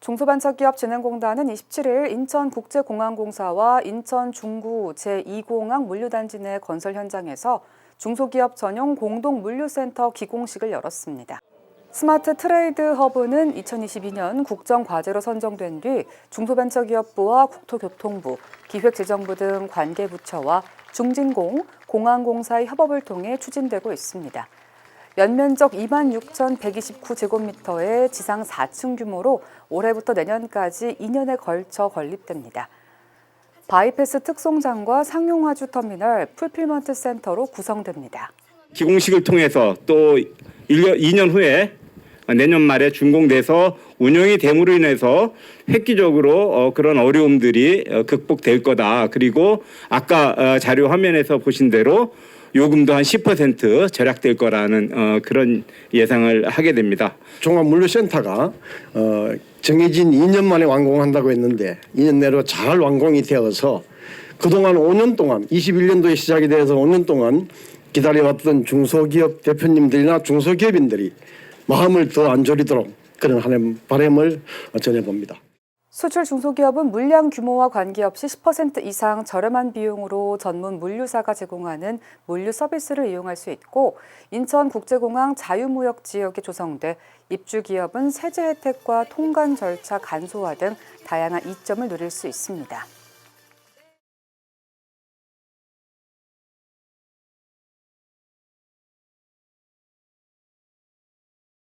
중소벤처기업진흥공단은 27일 인천국제공항공사와 인천 중구 제2공항 물류단지 내 건설 현장에서 중소기업 전용 공동 물류센터 기공식을 열었습니다. 스마트 트레이드 허브는 2022년 국정과제로 선정된 뒤 중소벤처기업부와 국토교통부, 기획재정부 등 관계부처와 중진공, 공항공사의 협업을 통해 추진되고 있습니다. 연면적 2만 6,129제곱미터의 지상 4층 규모로 올해부터 내년까지 2년에 걸쳐 건립됩니다. 바이패스 특송장과 상용화주 터미널, 풀필먼트 센터로 구성됩니다. 기공식을 통해서 또 1년, 2년 후에 내년 말에 준공돼서 운영이 됨으로 인해서 획기적으로 어, 그런 어려움들이 어, 극복될 거다. 그리고 아까 어, 자료 화면에서 보신 대로 요금도 한 10% 절약될 거라는 어, 그런 예상을 하게 됩니다. 종합물류센터가 어, 정해진 2년 만에 완공한다고 했는데 2년 내로 잘 완공이 되어서 그동안 5년 동안 21년도에 시작이 돼서 5년 동안 기다려왔던 중소기업 대표님들이나 중소기업인들이 마음을 더 안 졸이도록 그런 바람을 전해봅니다. 수출 중소기업은 물량 규모와 관계없이 10% 이상 저렴한 비용으로 전문 물류사가 제공하는 물류 서비스를 이용할 수 있고 인천국제공항 자유무역 지역에 조성돼 입주 기업은 세제 혜택과 통관 절차 간소화 등 다양한 이점을 누릴 수 있습니다.